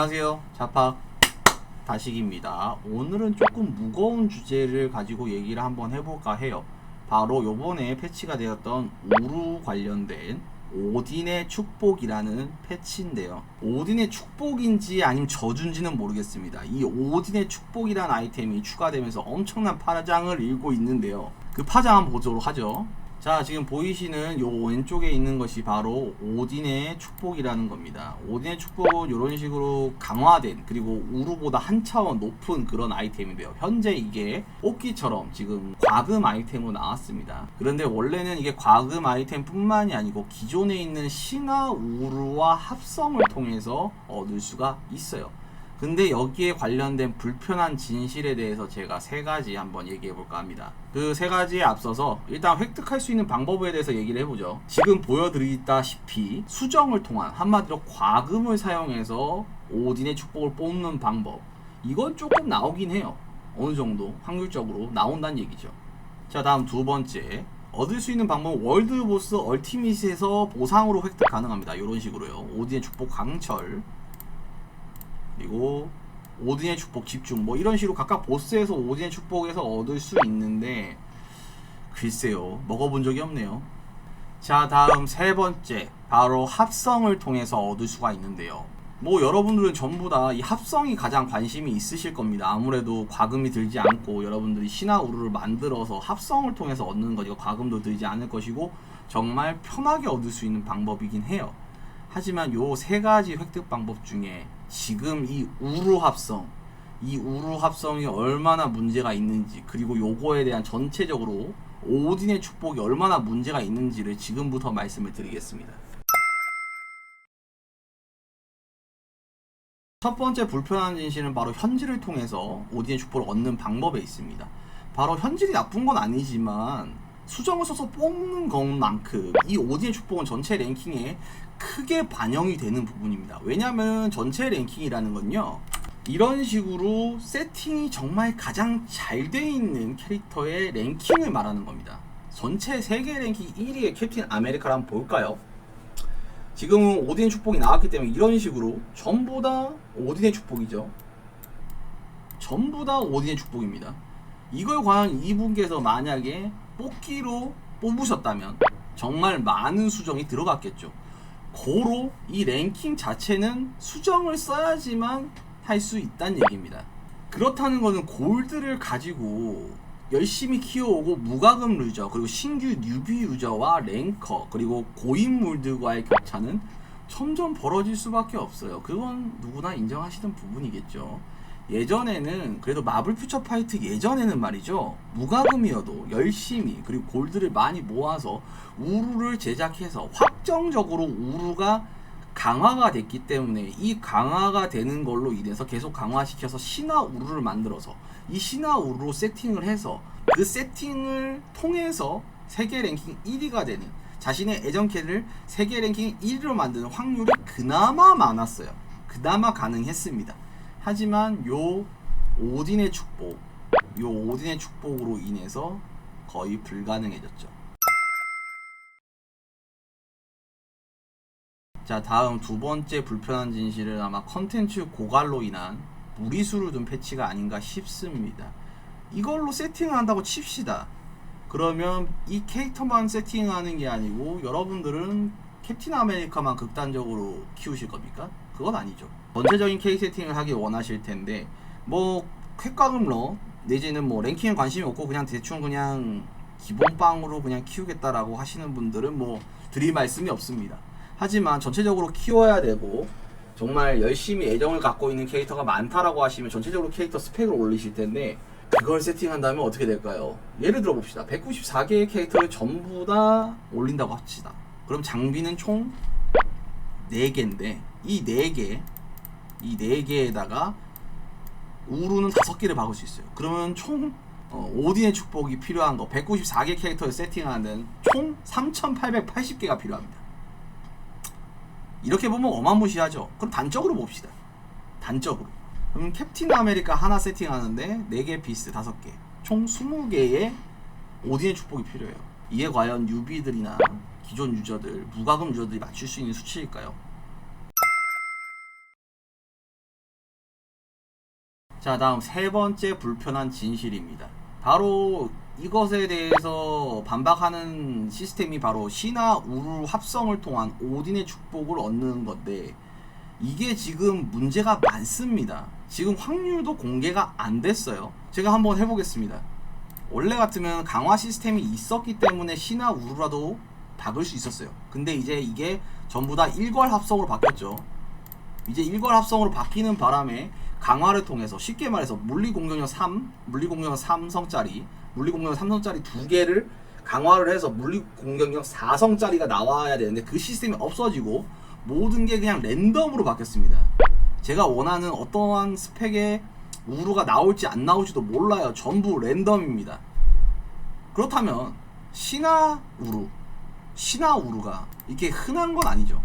안녕하세요. 자팍 다식입니다. 오늘은 조금 무거운 주제를 가지고 얘기를 한번 해볼까 해요. 바로 요번에 패치가 되었던 우루 관련된 오딘의 축복이라는 패치인데요. 오딘의 축복인지 아니면 저준지는 모르겠습니다. 이 오딘의 축복이라는 아이템이 추가되면서 엄청난 파장을 일고 있는데요. 그 파장 한번 보도록 하죠. 자 지금 보이시는 요 왼쪽에 있는 것이 바로 오딘의 축복이라는 겁니다. 오딘의 축복은 이런 식으로 강화된 그리고 우루보다 한 차원 높은 그런 아이템인데요. 현재 이게 뽑기처럼 지금 과금 아이템으로 나왔습니다. 그런데 원래는 이게 과금 아이템 뿐만이 아니고 기존에 있는 신화 우루와 합성을 통해서 얻을 수가 있어요 근데 여기에 관련된 불편한 진실에 대해서 제가 세 가지 한번 얘기해 볼까 합니다. 그 세 가지에 앞서서 일단 획득할 수 있는 방법에 대해서 얘기를 해보죠. 지금 보여드리다시피 수정을 통한 한마디로 과금을 사용해서 오딘의 축복을 뽑는 방법. 이건 조금 나오긴 해요. 어느 정도 확률적으로 나온다는 얘기죠. 자 다음 두 번째 얻을 수 있는 방법은 월드보스 얼티밋에서 보상으로 획득 가능합니다. 이런 식으로요. 오딘의 축복 강철 그리고 오딘의 축복 집중 뭐 이런 식으로 각각 보스에서 오딘의 축복에서 얻을 수 있는데 글쎄요 먹어본 적이 없네요. 자 다음 세 번째. 바로 합성을 통해서 얻을 수가 있는데요. 뭐 여러분들은 전부 다 이 합성이 가장 관심이 있으실 겁니다. 아무래도 과금이 들지 않고 여러분들이 신화 우루를 만들어서 합성을 통해서 얻는 거니까 과금도 들지 않을 것이고 정말 편하게 얻을 수 있는 방법이긴 해요. 하지만 요 세 가지 획득 방법 중에 지금 이 우루 합성, 이 우루 합성이 얼마나 문제가 있는지, 그리고 요거에 대한 전체적으로 오딘의 축복이 얼마나 문제가 있는지를 지금부터 말씀을 드리겠습니다. 첫 번째 불편한 진실은 바로 현질을 통해서 오딘의 축복을 얻는 방법에 있습니다. 바로 현질이 나쁜 건 아니지만 수정을 써서 뽑는 것만큼 이 오딘의 축복은 전체 랭킹에 크게 반영이 되는 부분입니다. 왜냐하면 전체 랭킹이라는 건요. 이런 식으로 세팅이 정말 가장 잘 돼 있는 캐릭터의 랭킹을 말하는 겁니다. 전체 세계 랭킹 1위의 캡틴 아메리카를 한번 볼까요? 지금 오딘의 축복이 나왔기 때문에 이런 식으로 전부 다 오딘의 축복이죠. 전부 다 오딘의 축복입니다. 이걸 과연 이분께서 만약에 뽑기로 뽑으셨다면 정말 많은 수정이 들어갔겠죠. 고로 이 랭킹 자체는 수정을 써야지만 할 수 있다는 얘기입니다. 그렇다는 것은 골드를 가지고 열심히 키워오고 무과금 유저 그리고 신규 뉴비 유저와 랭커 그리고 고인물들과의 격차는 점점 벌어질 수밖에 없어요. 그건 누구나 인정하시는 부분이겠죠. 예전에는 그래도 마블 퓨처 파이트 예전에는 말이죠 무과금이어도 열심히 그리고 골드를 많이 모아서 우루를 제작해서 확정적으로 우루가 강화가 됐기 때문에 이 강화가 되는 걸로 인해서 계속 강화시켜서 신화 우루를 만들어서 이 신화 우루로 세팅을 해서 그 세팅을 통해서 세계 랭킹 1위가 되는 자신의 애정캐를 세계 랭킹 1위로 만드는 확률이 그나마 많았어요. 그나마 가능했습니다. 하지만 요 오딘의 축복, 요 오딘의 축복으로 인해서 거의 불가능해졌죠. 자 다음 두 번째 불편한 진실은 아마 컨텐츠 고갈로 인한 무리수를 둔 패치가 아닌가 싶습니다. 이걸로 세팅을 한다고 칩시다. 그러면 이 캐릭터만 세팅하는 게 아니고 여러분들은 캡틴 아메리카만 극단적으로 키우실 겁니까? 그건 아니죠. 전체적인 캐릭 세팅을 하길 원하실 텐데 뭐 쾌과금러 내지는 뭐 랭킹에 관심이 없고 그냥 대충 그냥 기본빵으로 그냥 키우겠다라고 하시는 분들은 뭐 드릴 말씀이 없습니다. 하지만 전체적으로 키워야 되고 정말 열심히 애정을 갖고 있는 캐릭터가 많다라고 하시면 전체적으로 캐릭터 스펙을 올리실 텐데 그걸 세팅한다면 어떻게 될까요? 예를 들어 봅시다. 194개의 캐릭터를 전부 다 올린다고 합시다. 그럼 장비는 총 4개인데 이 4개 이 4개에다가 우루는 5개를 박을 수 있어요. 그러면 총 어, 오딘의 축복이 필요한 거 194개 캐릭터를 세팅하는 총 3880개가 필요합니다. 이렇게 보면 어마무시하죠. 그럼 단적으로 봅시다. 단적으로. 그럼 캡틴 아메리카 하나 세팅하는데 4개 피스 5개. 총 20개의 오딘의 축복이 필요해요. 이게 과연 뉴비들이나 기존 유저들, 무과금 유저들이 맞출 수 있는 수치일까요? 자, 다음 세 번째 불편한 진실입니다. 바로 이것에 대해서 반박하는 시스템이 바로 신화 우루 합성을 통한 오딘의 축복을 얻는 건데 이게 지금 문제가 많습니다. 지금 확률도 공개가 안 됐어요. 제가 한번 해보겠습니다. 원래 같으면 강화 시스템이 있었기 때문에 신화 우루라도 박을 수 있었어요. 근데 이제 이게 전부 다 일괄 합성으로 바뀌었죠. 이제 일괄 합성으로 바뀌는 바람에 강화를 통해서 쉽게 말해서 물리 공격력 3, 물리 공격력 3성짜리, 물리 공격력 3성짜리 두 개를 강화를 해서 물리 공격력 4성짜리가 나와야 되는데 그 시스템이 없어지고 모든 게 그냥 랜덤으로 바뀌었습니다. 제가 원하는 어떠한 스펙의 우루가 나올지 안 나올지도 몰라요. 전부 랜덤입니다. 그렇다면 신화 우루, 신화 우루가 이게 흔한 건 아니죠.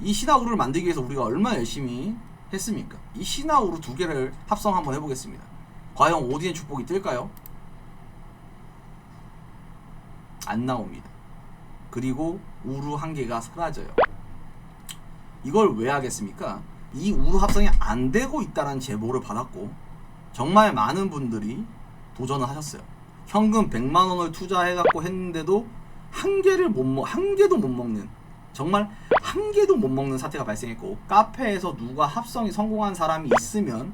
이 신화 우루를 만들기 위해서 우리가 얼마나 열심히 했습니까? 이 신화우루 두 개를 합성 한번 해보겠습니다. 과연 오디의 축복이 뜰까요? 안 나옵니다. 그리고 우루 한 개가 사라져요. 이걸 왜 하겠습니까? 이 우루 합성이 안 되고 있다는 제보를 받았고 정말 많은 분들이 도전을 하셨어요. 현금 100만 원을 투자해 갖고 했는데도 한 개를 못 먹, 한 개도 못 먹는 정말 한 개도 못 먹는 사태가 발생했고 카페에서 누가 합성이 성공한 사람이 있으면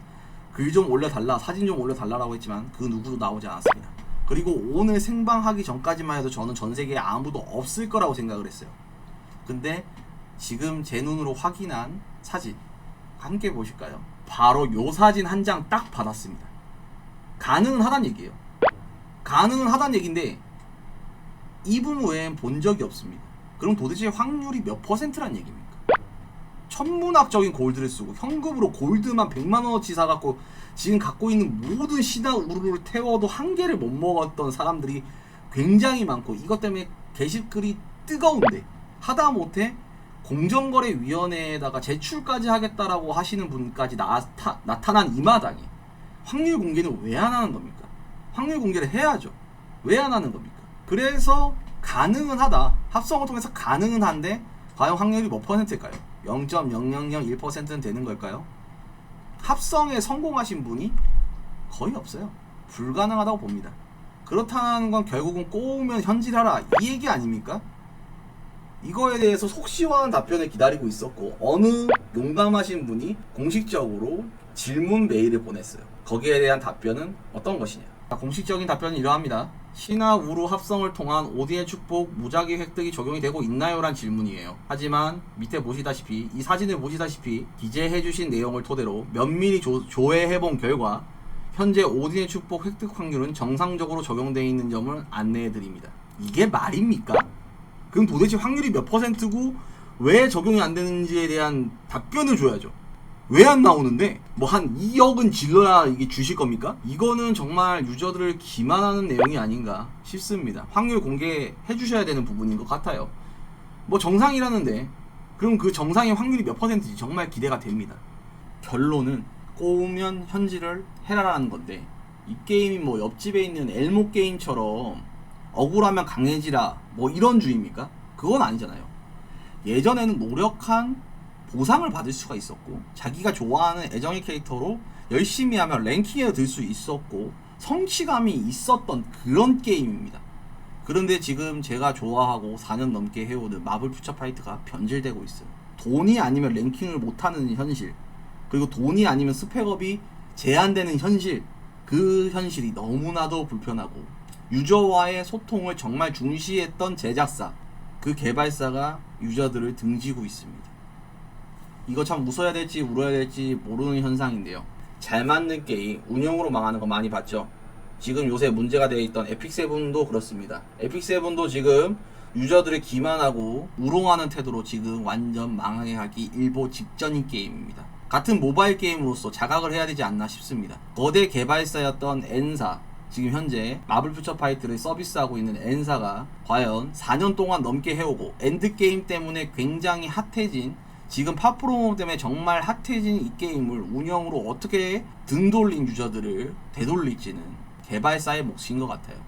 글 좀 올려달라 사진 좀 올려달라라고 했지만 그 누구도 나오지 않았습니다. 그리고 오늘 생방하기 전까지만 해도 저는 전 세계에 아무도 없을 거라고 생각을 했어요. 근데 지금 제 눈으로 확인한 사진 함께 보실까요? 바로 요 사진 한 장 딱 받았습니다. 가능은 하단 얘기예요. 가능은 하단 얘기인데 이분 외엔 본 적이 없습니다. 그럼 도대체 확률이 몇 퍼센트란 얘기입니까? 천문학적인 골드를 쓰고 현금으로 골드만 100만 원어치 사갖고 지금 갖고 있는 모든 신화 우루를 태워도 한 개를 못 먹었던 사람들이 굉장히 많고 이것 때문에 게시글이 뜨거운데 하다못해 공정거래위원회에다가 제출까지 하겠다라고 하시는 분까지 나타, 나타난 이 마당에 확률 공개는 왜 안 하는 겁니까? 확률 공개를 해야죠. 왜 안 하는 겁니까? 그래서 가능은 하다. 합성을 통해서 가능은 한데 과연 확률이 몇 퍼센트일까요? 0.0001%는 되는 걸까요? 합성에 성공하신 분이 거의 없어요. 불가능하다고 봅니다. 그렇다는 건 결국은 꼬우면 현질하라 이 얘기 아닙니까? 이거에 대해서 속 시원한 답변을 기다리고 있었고 어느 용감하신 분이 공식적으로 질문 메일을 보냈어요. 거기에 대한 답변은 어떤 것이냐? 공식적인 답변은 이러합니다. 신화 우루 합성을 통한 오디의 축복 무작위 획득이 적용이 되고 있나요? 란 질문이에요. 하지만 밑에 보시다시피 이 사진을 보시다시피 기재해주신 내용을 토대로 면밀히 조, 조회해본 결과 현재 오디의 축복 획득 확률은 정상적으로 적용되어 있는 점을 안내해드립니다. 이게 말입니까? 그럼 도대체 확률이 몇 퍼센트고 왜 적용이 안 되는지에 대한 답변을 줘야죠. 왜 안 나오는데 뭐 한 2억은 질러야 이게 주실 겁니까? 이거는 정말 유저들을 기만하는 내용이 아닌가 싶습니다. 확률 공개해 주셔야 되는 부분인 것 같아요. 뭐 정상이라는데 그럼 그 정상의 확률이 몇 퍼센트인지 정말 기대가 됩니다. 결론은 꼬우면 현질을 해라라는 건데 이 게임이 뭐 옆집에 있는 엘모 게임처럼 억울하면 강해지라 뭐 이런 주의입니까? 그건 아니잖아요. 예전에는 노력한 보상을 받을 수가 있었고 자기가 좋아하는 애정의 캐릭터로 열심히 하면 랭킹에 들 수 있었고 성취감이 있었던 그런 게임입니다. 그런데 지금 제가 좋아하고 4년 넘게 해오는 마블 퓨처 파이트가 변질되고 있어요. 돈이 아니면 랭킹을 못하는 현실 그리고 돈이 아니면 스펙업이 제한되는 현실 그 현실이 너무나도 불편하고 유저와의 소통을 정말 중시했던 제작사 그 개발사가 유저들을 등지고 있습니다. 이거 참 웃어야 될지 울어야 될지 모르는 현상인데요. 잘 맞는 게임 운영으로 망하는 거 많이 봤죠. 지금 요새 문제가 되어 있던 에픽세븐도 그렇습니다. 에픽세븐도 지금 유저들을 기만하고 우롱하는 태도로 지금 완전 망하게 하기 일보 직전인 게임입니다. 같은 모바일 게임으로서 자각을 해야 되지 않나 싶습니다. 거대 개발사였던 N사 지금 현재 마블 퓨처 파이트를 서비스하고 있는 N사가 과연 4년 동안 넘게 해오고 엔드게임 때문에 굉장히 핫해진 지금 팝프로모 때문에 정말 핫해진 이 게임을 운영으로 어떻게 등 돌린 유저들을 되돌릴지는 개발사의 몫인 것 같아요.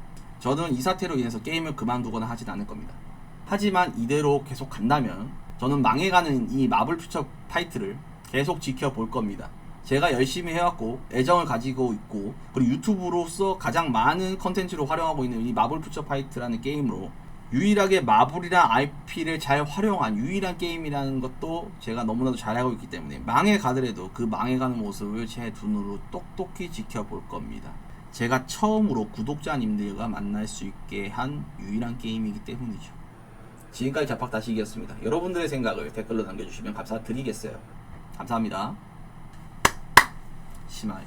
저는 이 사태로 인해서 게임을 그만두거나 하진 않을 겁니다. 하지만 이대로 계속 간다면 저는 망해가는 이 마블 퓨처 파이트를 계속 지켜볼 겁니다. 제가 열심히 해왔고 애정을 가지고 있고 그리고 유튜브로서 가장 많은 컨텐츠로 활용하고 있는 이 마블 퓨처 파이트라는 게임으로 유일하게 마블이란 IP를 잘 활용한 유일한 게임이라는 것도 제가 너무나도 잘 알고 있기 때문에 망해 가더라도 그 망해가는 모습을 제 눈으로 똑똑히 지켜볼 겁니다. 제가 처음으로 구독자님들과 만날 수 있게 한 유일한 게임이기 때문이죠. 지금까지 자팍다시기였습니다. 여러분들의 생각을 댓글로 남겨주시면 감사드리겠어요. 감사합니다. 심하이.